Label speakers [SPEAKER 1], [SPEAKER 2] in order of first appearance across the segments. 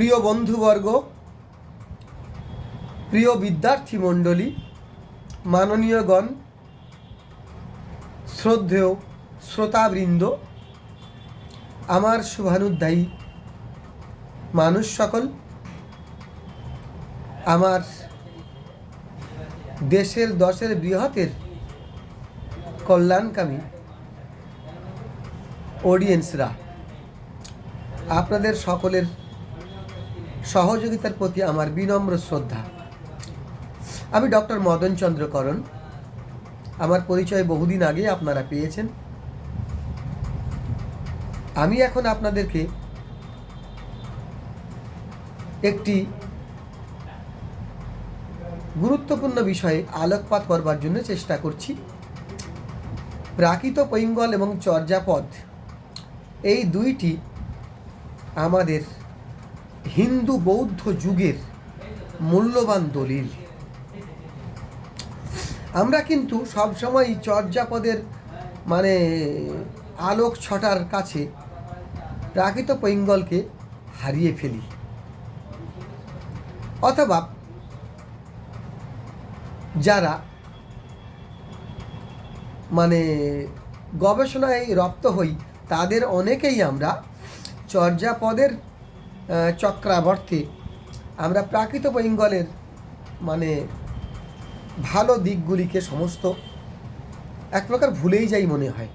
[SPEAKER 1] প্রিয় বন্ধুবর্গ, প্রিয় বিদ্যার্থী মণ্ডলী মাননীয়গণ, শ্রদ্ধেয় শ্রোতাবৃন্দ, আমার শুভানুধ্যায়ী মানুষ সকল, আমার দেশের দশের বৃহতের কল্যাণকামী অডিয়েন্সরা, আপনাদের সকলের সহযোগিতার প্রতি আমার বিনম্র শ্রদ্ধা। আমি ডক্টর মদন চন্দ্রকরণ। আমার পরিচয় বহুদিন আগে আপনারা পেয়েছেন। আমি এখন আপনাদেরকে একটি গুরুত্বপূর্ণ বিষয়ে আলোকপাত করবার জন্য চেষ্টা করছি। প্রাকৃত পৈঙ্গল এবং চর্যাপদ এই দুইটি আমাদের হিন্দু বৌদ্ধ যুগের মূল্যবান দলিল। আমরা কিন্তু সবসময় চর্যাপদের মানে আলোক ছটার কাছে প্রাকৃত পৈঙ্গলকে হারিয়ে ফেলি। অথবা যারা মানে গবেষণায় রপ্ত হই, তাদের অনেকেই আমরা চর্যাপদের চক্রাবর্তে। আমরা প্রাকৃত বেঙ্গলের মানে ভালো দিকগুলিকে সমস্ত এক প্রকার ভুলেই যাই মনে হয়।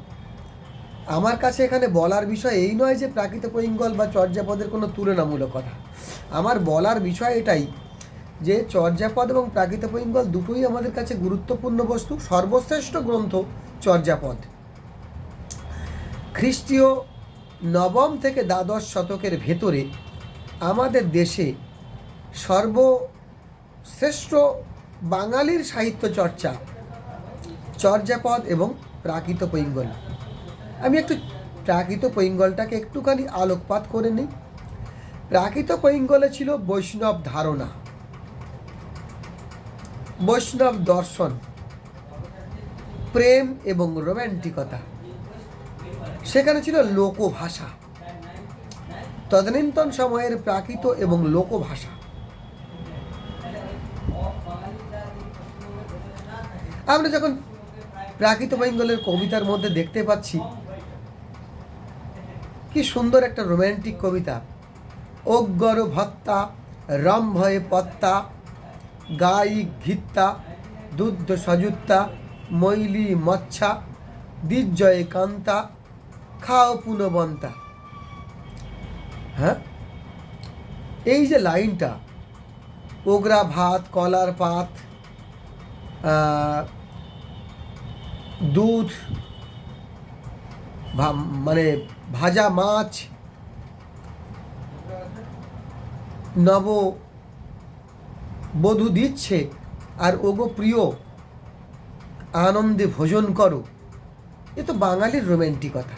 [SPEAKER 1] আমার কাছে এখানে বলার বিষয় এই নয় যে প্রাকৃত পৈঙ্গল বা চর্যাপদের কোনো তুলনামূলক কথা। আমার বলার বিষয় এটাই যে চর্যাপদ এবং প্রাকৃত পৈঙ্গল দুটোই আমাদের কাছে গুরুত্বপূর্ণ বস্তু, সর্বশ্রেষ্ঠ গ্রন্থ চর্যাপদ। খ্রিস্টীয় নবম থেকে দ্বাদশ শতকের ভেতরে আমাদের দেশে সর্বশ্রেষ্ঠ বাঙালির সাহিত্য চর্চা চর্যাপদ এবং প্রাকৃত পৈঙ্গল। আমি একটু প্রাকৃত পৈঙ্গলটাকে একটুখানি আলোকপাত করে নিই। প্রাকৃত পৈঙ্গলে ছিল বৈষ্ণব ধারণা, বৈষ্ণব দর্শন, প্রেম এবং রোম্যান্টিকতা। সেখানে ছিল লোকভাষা। তদানীন্তন সময়ের প্রাকৃত এবং লোকভাষা। আমরা যখন প্রাকৃত বেঙ্গলের কবিতার মধ্যে দেখতে পাচ্ছি, কি সুন্দর একটা রোম্যান্টিক কবিতা। অজ্ঞর ভত্তা, রম্ভয়ে পত্তা, গাই ঘিত্তা দুধ সযুত্তা মৈলি মচ্ছা, দিজ্জয়ে কান্তা, খাও পুনবন্তা। হ্যাঁ? এই যে লাইনটা, ওগরা ভাত, কলার পাত দুধ মানে ভাজা মাছ, নব বধূ দিচ্ছে, আর ওগো প্রিয়, আনন্দে ভোজন করো। এ তো বাঙালির রোম্যান্টিকতা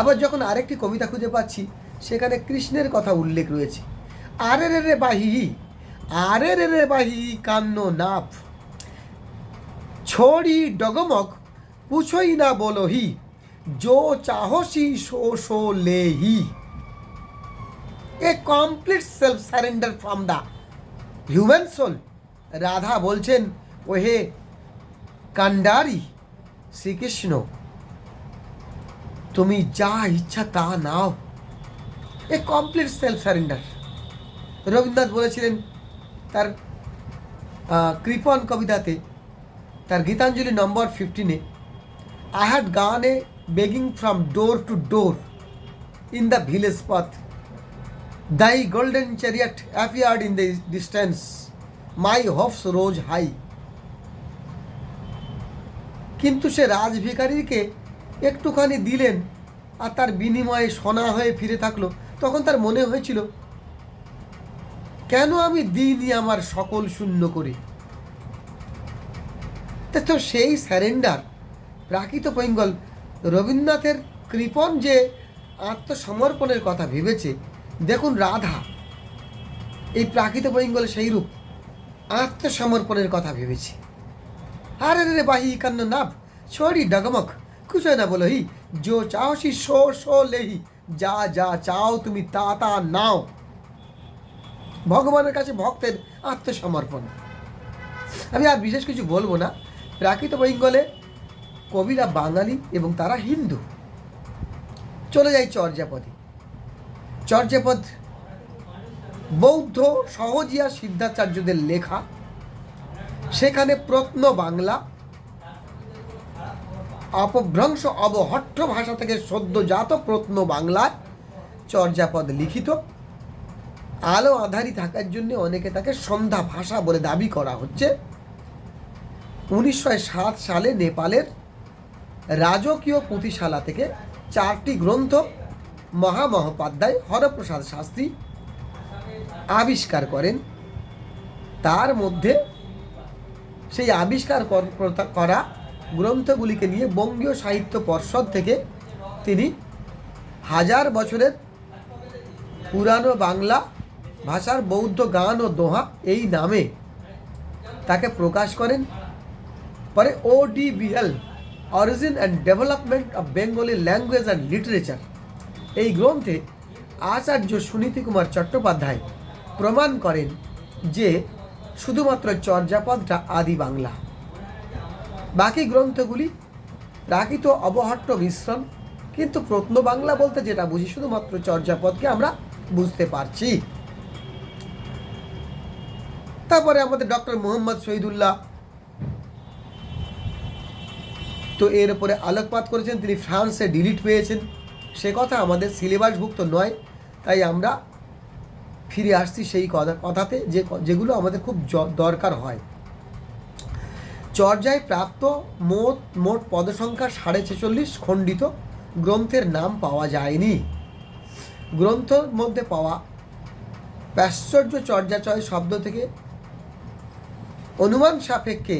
[SPEAKER 1] আবার যখন আরেকটি কবিতা খুঁজে পাচ্ছি, সেখানে কৃষ্ণের কথা উল্লেখ রয়েছে। আরে রে রে বাহি, আরে রে রে বাহি কান্ন নাফ। ছড়ি ডগমক পুছোই না বলহি জো চাহসি সো সো Lehi. A complete self surrender from the human soul Radha বলছেন, ওহে কান্ডারি শ্রীকৃষ্ণ তুমি যা ইচ্ছা তা নাও a complete self surrender Rabindranath বলেছিলেন তার আহ, কৃপণ কবিতাতে তার Gitanjali number ফিফটিনে I had gone a begging from door to door in the village path thy golden chariot appeared in the distance my hopes rose high কিন্তু সে রাজভিকারীকে একটুখানি দিলেন আর তার বিনিময়ে সোনা হয়ে ফিরে থাকল। তখন তার মনে হয়েছিল, কেন আমি দিইনি আমার সকল শূন্য করে? তো সেই স্যারেন্ডার, প্রাকৃত পেঙ্গল, রবীন্দ্রনাথের কৃপণ যে আত্মসমর্পণের কথা ভেবেছে। দেখুন রাধা, এই প্রাকৃত পেঙ্গল সেই রূপ আত্মসমর্পণের কথা ভেবেছে। আরে রে বাহি কান্ন নাভ, ছড়ি ডগমক কিছু না বলো হি? যো চাও সি সো সো লেহি যা যা চাও তুমি তা তা নাও। ভগবানের কাছে ভক্তের আত্মসমর্পণ। আমি আর বিশেষ কিছু বলব না। প্রাকৃত বেঙ্গলে কবিরা বাঙালি এবং তারা হিন্দু। চলে যায় চর্যাপদে। চর্যাপদ বৌদ্ধ সহজিয়া সিদ্ধাচার্যদের লেখা। সেখানে প্রত্ন বাংলা অপভ্রংশ অবহট্ট ভাষা থেকে সদ্যজাত প্রত্ন বাংলায় চর্যাপদ লিখিত। আলো আধারি থাকার জন্য অনেকে তাকে সন্ধ্যা ভাষা বলে দাবি করা হচ্ছে। উনিশশো সাত সালে নেপালের রাজকীয় পুঁথিশালা থেকে চারটি গ্রন্থ মহামহোপাধ্যায় হরপ্রসাদ শাস্ত্রী আবিষ্কার করেন। তার মধ্যে সেই আবিষ্কার কর- গ্রন্থগুলিকে নিয়ে বঙ্গীয় সাহিত্য পর্ষদ থেকে তিনি হাজার বছরের পুরানো বাংলা ভাষার বৌদ্ধ গান ও দোহা এই নামে তাকে প্রকাশ করেন। পরে ODBL origin and development of Bengali language and literature এই গ্রন্থে আচার্য সুনীতি কুমার চট্টোপাধ্যায় প্রমাণ করেন যে শুধুমাত্র চর্যাপদটা আদি বাংলা। বাকি গ্রন্থগুলি প্রাকৃত অবহট্ট মিশ্রণ কিন্তু প্রত্ন বাংলা বলতে যেটা বুঝি শুধুমাত্র চর্যাপদকে আমরা বুঝতে পারছি। তারপরে আমাদের ডক্টর মোহাম্মদ শহীদুল্লাহ। তো এর উপরে আলোকপাত করেছেন, তিনি ফ্রান্সে ডিলিট পেয়েছেন। সে কথা আমাদের সিলেবাসভুক্ত নয়, তাই আমরা ফিরে আসছি সেই কথা কথাতে যে যেগুলো আমাদের খুব দরকার হয়। চর্যায় প্রাপ্ত মোট মোট পদসংখ্যা সাড়ে ছেচল্লিশ খণ্ডিত গ্রন্থের নাম পাওয়া যায়নি। গ্রন্থের মধ্যে পাওয়া প্রাশ্চর্য চর্যাচয় শব্দ থেকে অনুমান সাপেক্ষে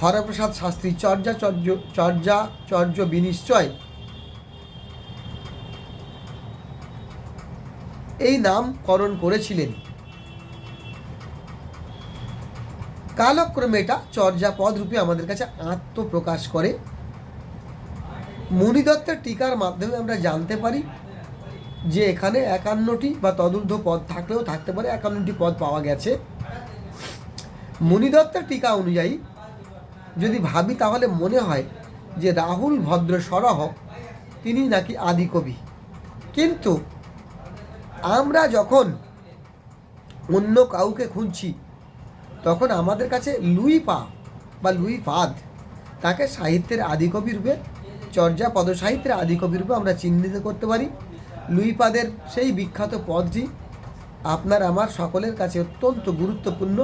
[SPEAKER 1] হরপ্রসাদ শাস্ত্রী চর্যাচর্য চর্যাচর্য বিনিশ্চয়। এই নামকরণ করেছিলেন। কালক্রমে এটা চর্যাপদ রূপে আমাদের কাছে আত্মপ্রকাশ করে। মুনিদত্তের টিকার মাধ্যমে আমরা জানতে পারি যে এখানে একান্নটি বা তদূর্ধ্ব পদ থাকলেও থাকতে পারে, একান্নটি পদ পাওয়া গেছে। মুনিদত্তের টিকা অনুযায়ী যদি ভাবি তাহলে মনে হয় যে রাহুল ভদ্র সরহ, তিনি নাকি আদি কবি। কিন্তু আমরা যখন অন্য কাউকে খুঁজছি তখন আমাদের কাছে লুই পা বা লুই পাদ তাকে সাহিত্যের আদিকবি রূপে, চর্যা পদসাহিত্যের আদিকবি রূপে আমরা চিহ্নিত করতে পারি। লুই পাদের সেই বিখ্যাত পদটি আপনার আমার সকলের কাছে অত্যন্ত গুরুত্বপূর্ণ।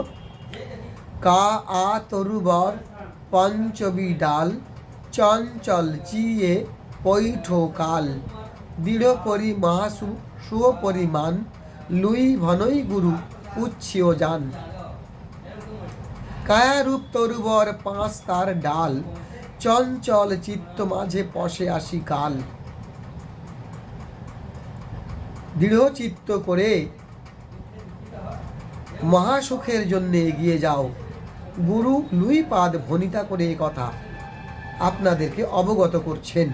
[SPEAKER 1] কা আ তরুবর পঞ্চবি ডাল, চঞ্চল চিয়ে পৈঠ কাল। দৃঢ় পরি মহাসু সুপরিমাণ লুই ভনই গুরু উচ্ছিও যান। কায়ারূপ তরুবর পাঁচ তার ডাল, চঞ্চল চিত্ত মাঝে পশে আসি কাল। দৃঢ় চিত্ত করে মহাসুখের জন্য এগিয়ে যাও। গুরু লুই পাদ ভনিতা করে এ কথা আপনাদেরকে অবগত করছেন।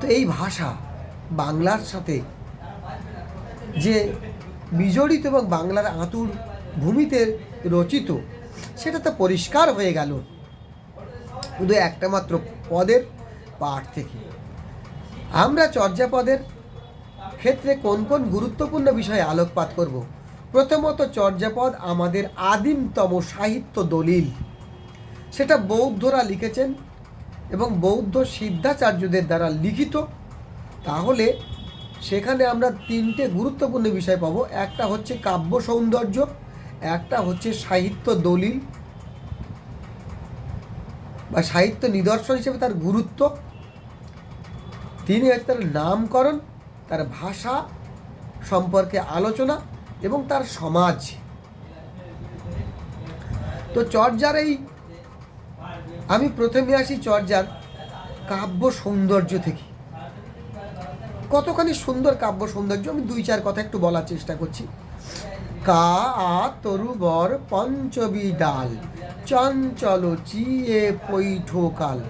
[SPEAKER 1] তো এই ভাষা বাংলার সাথে যে বিজড়িত এবং বাংলার আতুর ভূমিতে রচিত, সেটা তো পরিষ্কার হয়ে গেল। শুধু একটা মাত্র পদের পাঠ থেকে। আমরা চর্যাপদের ক্ষেত্রে কোন কোন গুরুত্বপূর্ণ বিষয়ে আলোকপাত করব? প্রথমত চর্যাপদ আমাদের আদিমতম সাহিত্য দলিল। সেটা বৌদ্ধরা লিখেছেন এবং বৌদ্ধ সিদ্ধাচার্যদের দ্বারা লিখিত। তাহলে সেখানে আমরা তিনটে গুরুত্বপূর্ণ বিষয় পাবো। একটা হচ্ছে কাব্য সৌন্দর্য একটা হচ্ছে সাহিত্য দলিল বা সাহিত্য নিদর্শন হিসেবে তার গুরুত্ব। তিনি হচ্ছে তার নামকরণ, তার ভাষা সম্পর্কে আলোচনা এবং তার সমাজ। তো চর্যার এই, আমি প্রথমে আসি চর্যার কাব্য সৌন্দর্য থেকে। কতখানি সুন্দর কাব্য সৌন্দর্য আমি দুই চার কথা একটু বলার চেষ্টা করছি। কা, আ তরুবর পঞ্চবি ডাল। চঞ্চল, চিয়ে, পৈঠ কাল।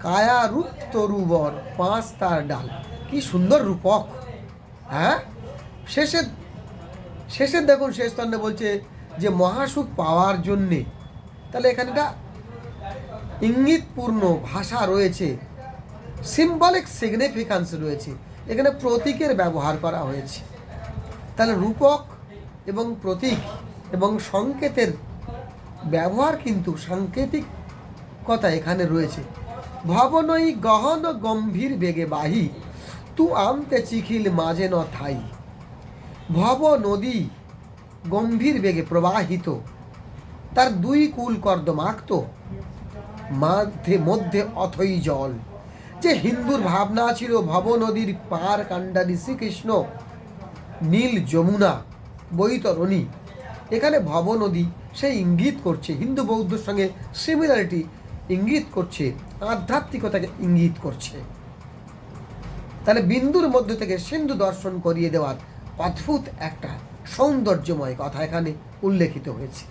[SPEAKER 1] কায়া, রূপ তরুবর পাঁচ তার ডাল। কি সুন্দর রূপক হ্যাঁ? শেষে শেষে দেখুন, শেষ তন্নে বলছে যে, মহাসুখ পাওয়ার জন্যে। তাহলে এখানে একটা ইঙ্গিতপূর্ণ ভাষা রয়েছে। সিম্বলিক সিগনিফিক্যান্স রয়েছে। এখানে প্রতীকের ব্যবহার করা হয়েছে। তাহলে রূপক এবং প্রতীক এবং সংকেতের ব্যবহার কিন্তু সাংকেতিক কথা এখানে রয়েছে। ভবনই গহন গম্ভীর বেগে বাহি, তু আমতে চিখিল মাঝে ন থাই। ভব নদী গম্ভীর বেগে প্রবাহিত, তার দুই কুল কর্দমাক্ত, মাঝে মধ্যে অথই জল। যে হিন্দুর ভাবনা ছিল ভব নদীর পার কাণ্ডারি শ্রীকৃষ্ণ, নীল যমুনা বৈতরণী এখানে ভব নদী, সে ইঙ্গিত করছে, হিন্দু বৌদ্ধর সঙ্গে সিমিলারিটি ইঙ্গিত করছে, আধ্যাত্মিকতাকে ইঙ্গিত করছে। তাহলে বিন্দুর মধ্য থেকে সিন্ধু দর্শন করিয়ে দেওয়ার অদ্ভুত একটা সৌন্দর্যময় কথা এখানে উল্লেখিত হয়েছে।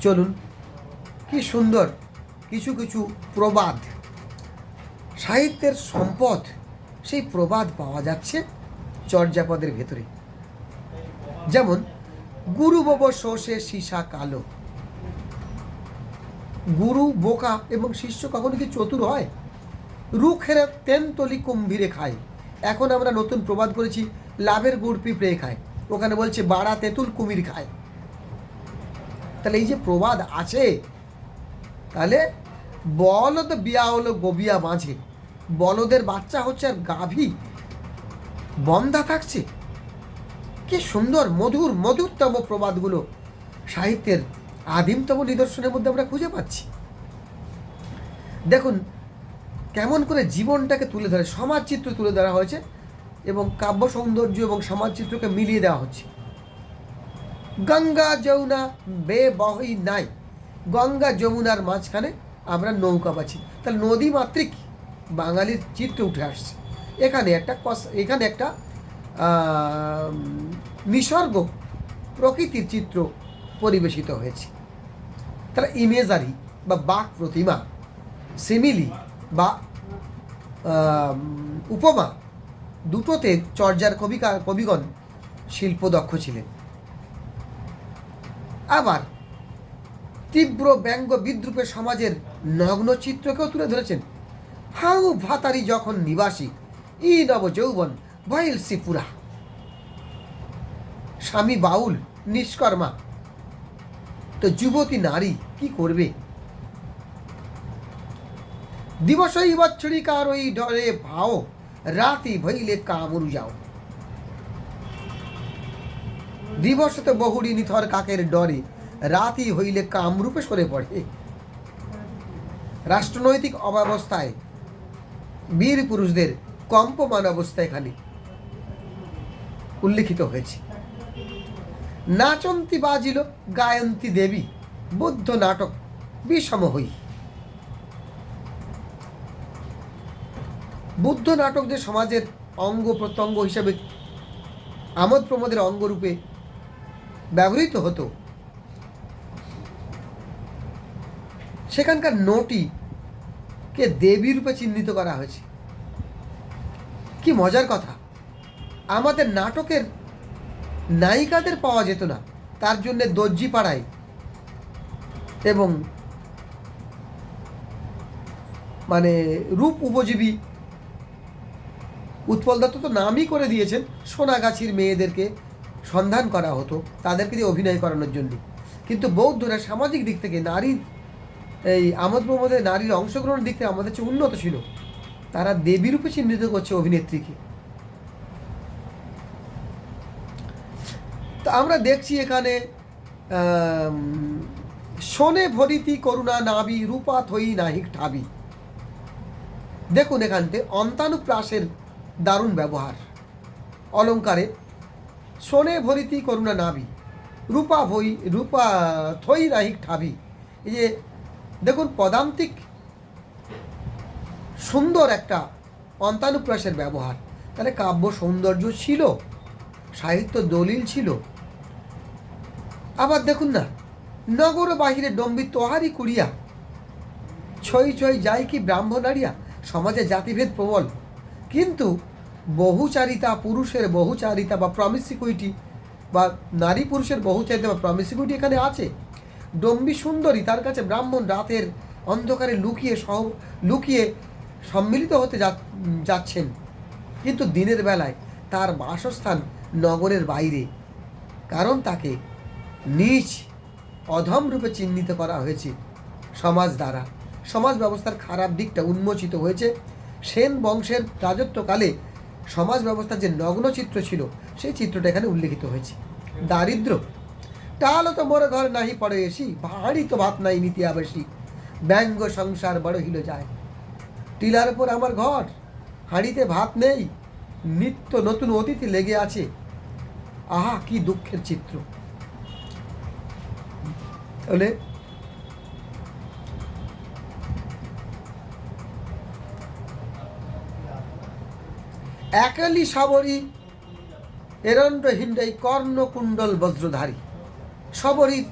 [SPEAKER 1] চলুন, কি সুন্দর কিছু কিছু প্রবাদ। সাহিত্যের সম্পদ, সেই প্রবাদ পাওয়া যাচ্ছে চর্যাপদের ভেতরে। যেমন, গুরু বব শোষে সীসা কালো। গুরু, বোকা এবং শিষ্য কখনো কি চতুর হয়? রুখের তেন্তলি কুম্ভীরে খায়। এখন আমরা নতুন প্রবাদ করেছি, লাভের গুড় পিঁপড়ে খায়। ওখানে বলছে, বাড়া তেঁতুল কুমির খায়। তাহলে এই যে প্রবাদ আছে, তাহলে বলদ বিয়া হলো গবিয়া মাঝে বলদের বাচ্চা হচ্ছে আর গাভী। বন্ধা থাকছে। কি সুন্দর, মধুর, মধুরতম প্রবাদগুলো সাহিত্যের আদিমতম নিদর্শনের মধ্যে আমরা খুঁজে পাচ্ছি। দেখুন, কেমন করে জীবনটাকে তুলে ধরে সমাজ চিত্র তুলে ধরা হয়েছে এবং কাব্য সৌন্দর্য এবং সমাজ চিত্রকে মিলিয়ে দেওয়া হচ্ছে। গঙ্গা যমুনা বে বহই নাই। গঙ্গা যমুনার মাঝখানে আমরা নৌকা পাচ্ছি তাহলে নদী মাতৃক বাঙালির চিত্র উঠে আসছে। এখানে একটা এখানে একটা নিসর্গ, প্রকৃতির চিত্র পরিবেশিত হয়েছে। তারা ইমেজারি বা বাক প্রতিমা, সিমিলি বা উপমা দুটোতে চর্যার কবিকা কবিগণ শিল্পদক্ষ ছিলেন। আবার তীব্র ব্যঙ্গ বিদ্রুপে সমাজের নগ্ন চিত্রকেও তুলে ধরেছেন। হাউ ভাতারি যখন নিবাসী, ই নব যৌবন ভয়েল সিপুরা। স্বামী বাউল, নিষ্কর্মা। তো যুবতী নারী কি করবে? দিবস দিবসই বৎসরিকার ওই ডরে ভাও, রাতি ভইলে কামরু যাও। দিবস দিবসতে বহুড়ি নিথর কাকের ডরে, রাতি হইলে কামরূপে সরে পড়ে। রাষ্ট্রনৈতিক অব্যবস্থায়, বীর পুরুষদের কম্পমান অবস্থা এখানে উল্লেখিত হয়েছে। নাচন্তি বাজিল গায়ন্তী দেবী, বুদ্ধ নাটক বিষম হই। বুদ্ধ নাটক যে সমাজের অঙ্গ প্রত্যঙ্গ হিসাবে আমোদ প্রমোদের অঙ্গরূপে ব্যবহৃত হতো, সেখানকার নটি কে দেবী রূপে চিহ্নিত করা হয়েছে। কি মজার কথা আমাদের নাটকের নায়িকাদের পাওয়া যেত না। তার জন্যে দর্জি পাড়ায় এবং মানে রূপ উপজীবী উৎপল দত্ত তো নামই করে দিয়েছেন, সোনাগাছির মেয়েদেরকে সন্ধান করা হতো, তাদেরকে দিয়ে অভিনয় করানোর জন্য। কিন্তু বৌদ্ধরা সামাজিক দিক থেকে নারীর এই আমোদ প্রমোদে নারীর অংশগ্রহণের দিক থেকে আমাদের চেয়ে উন্নত ছিল। তারা দেবী রূপে চিহ্নিত করছে অভিনেত্রীকে। তো আমরা দেখছি এখানে শোনে ভরিতি করুণা নাবি, রূপা থই নাহিক ঠাবি। দেখুন এখানতে অন্তানুপ্রাসের দারুণ ব্যবহার। অলঙ্কারে, শোনে ভরিতি করুণা নাবি, রূপা ভই, রূপা থই নাহিক ঠাবি। এই যে, দেখুন পদান্তিক সুন্দর একটা অন্তানুপ্রাসের ব্যবহার। তাহলে কাব্য সৌন্দর্য ছিল, সাহিত্য দলিল ছিল আবার দেখুন না, নগর বাহিরে ডম্বি তোহারি কুড়িয়া। ছই ছই যাই কি ব্রাহ্মণারিয়া সমাজে জাতিভেদ প্রবল। কিন্তু বহুচারিতা পুরুষের বহুচারিতা বা প্রমিসিকুইটি বা নারী পুরুষের বহুচারিতা বা প্রমিসিকুইটি এখানে আছে। ডম্বি সুন্দরী, তার কাছে ব্রাহ্মণ রাতের অন্ধকারে লুকিয়ে সহ, লুকিয়ে সম্মিলিত হতে যাচ্ছেন। কিন্তু দিনের বেলায় তার বাসস্থান নগরের বাইরে। কারণ তাকে নিচ অধম রূপে চিহ্নিত করা হয়েছে সমাজ দ্বারা। সমাজ ব্যবস্থার খারাপ দিকটা উন্মোচিত হয়েছে। সেন বংশের রাজত্বকালে সমাজ ব্যবস্থার যে নগ্ন চিত্র ছিল, সেই চিত্রটা এখানে উল্লেখিত হয়েছে। দারিদ্র। টালো তো মোর ঘর নাহি পড়ে এসি ভারী তো ভাত নাই নীতি আবেশি ব্যঙ্গ সংসার বড় হিল যায়। টিলার উপর আমার ঘর, হাঁড়িতে ভাত নেই, নিত্য নতুন অতিথি লেগে আছে। আহা, কি দুঃখের চিত্র। তাহলে একালি সাবরী, এরণ্ড হিন্ডাই কর্ণকুণ্ডল বজ্রধারী। সবরীর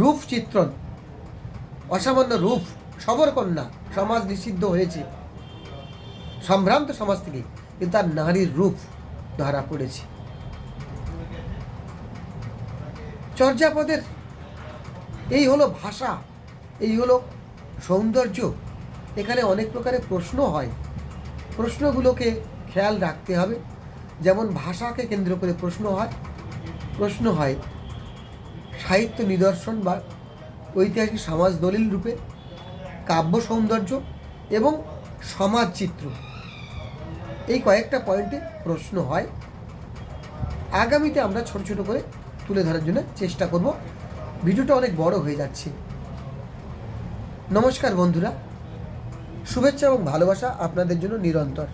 [SPEAKER 1] রূপ চিত্রণ, অসামান্য রূপ সবর কন্যা সমাজ নিষিদ্ধ হয়েছে। সম্ভ্রান্ত সমাজ থেকে কিন্তু তার নারীর রূপ ধরা পড়েছে। চর্যাপদের এই হলো ভাষা, এই হলো সৌন্দর্য। এখানে অনেক প্রকারের প্রশ্ন হয়। প্রশ্নগুলোকে খেয়াল রাখতে হবে। যেমন ভাষাকে কেন্দ্র করে প্রশ্ন হয়। প্রশ্ন হয়, সাহিত্য নিদর্শন বা ঐতিহাসিক সমাজ দলিল রূপে, কাব্য সৌন্দর্য এবং সমাজ চিত্র। এই কয়েকটা পয়েন্টে প্রশ্ন হয়। আগামীতে আমরা ছোট ছোট করে তুলে ধরার জন্য চেষ্টা করব। ভিডিওটা অনেক বড় হয়ে যাচ্ছে। নমস্কার বন্ধুরা। শুভেচ্ছা এবং ভালোবাসা আপনাদের জন্য নিরন্তর।